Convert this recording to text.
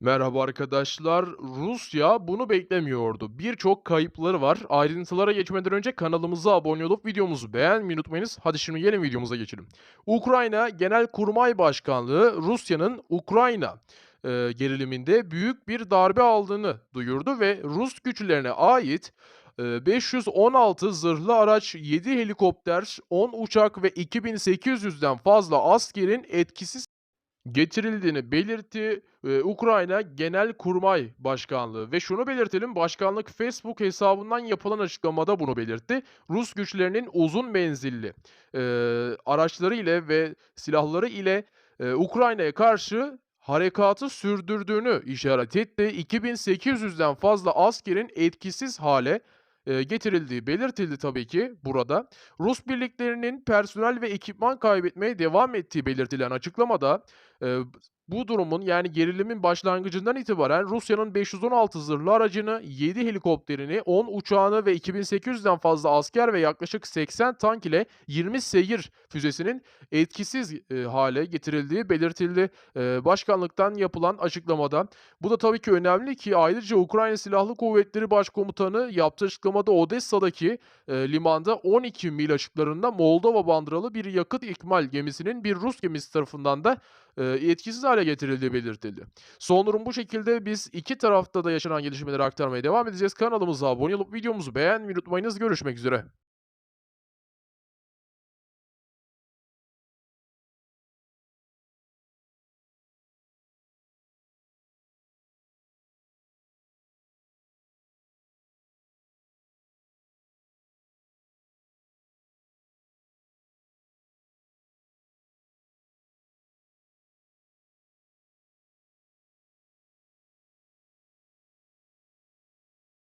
Merhaba arkadaşlar. Rusya bunu beklemiyordu. Birçok kayıpları var. Ayrıntılara geçmeden önce kanalımıza abone olup videomuzu beğenmeyi unutmayınız. Hadi şimdi gelin videomuza geçelim. Ukrayna Genelkurmay Başkanlığı Rusya'nın Ukrayna e, geriliminde büyük bir darbe aldığını duyurdu ve Rus güçlerine ait e, 516 zırhlı araç, 7 helikopter, 10 uçak ve 2800'den fazla askerin etkisiz getirildiğini belirtti eee, Ukrayna Genelkurmay Başkanlığı ve şunu belirtelim başkanlık Facebook hesabından yapılan açıklamada bunu belirtti. Rus güçlerinin uzun menzilli eee, araçları ile ve silahları ile eee, Ukrayna'ya karşı harekatı sürdürdüğünü işaret etti. 2800'den fazla askerin etkisiz hale getirildiği belirtildi tabii ki burada. Rus birliklerinin personel ve ekipman kaybetmeye devam ettiği belirtilen açıklamada Eee, bu durumun, yani gerilimin başlangıcından itibaren Rusya'nın 516 zırhlı aracını, 7 helikopterini, 10 uçağını ve 2800'den fazla asker ve yaklaşık 80 tank ile 20 seyir füzesinin etkisiz, eee, hâle getirildiği belirtildi, eee, başkanlıktan yapılan açıklamada. Bu da tabii ki önemli ki ayrıca Ukrayna Silahlı Kuvvetleri Başkomutanı yaptığı açıklamada Odessa'daki, eee, limanda 12 mil açıklarında Moldova bandıralı bir yakıt ikmal gemisinin bir Rus gemisi tarafından da eee, etkisiz hale getirildiği belirtildi. Son durum bu şekilde. Biz iki tarafta da yaşanan gelişmeleri aktarmaya devam edeceğiz. Kanalımıza abone olup videomuzu beğenmeyi unutmayınız. Görüşmek üzere.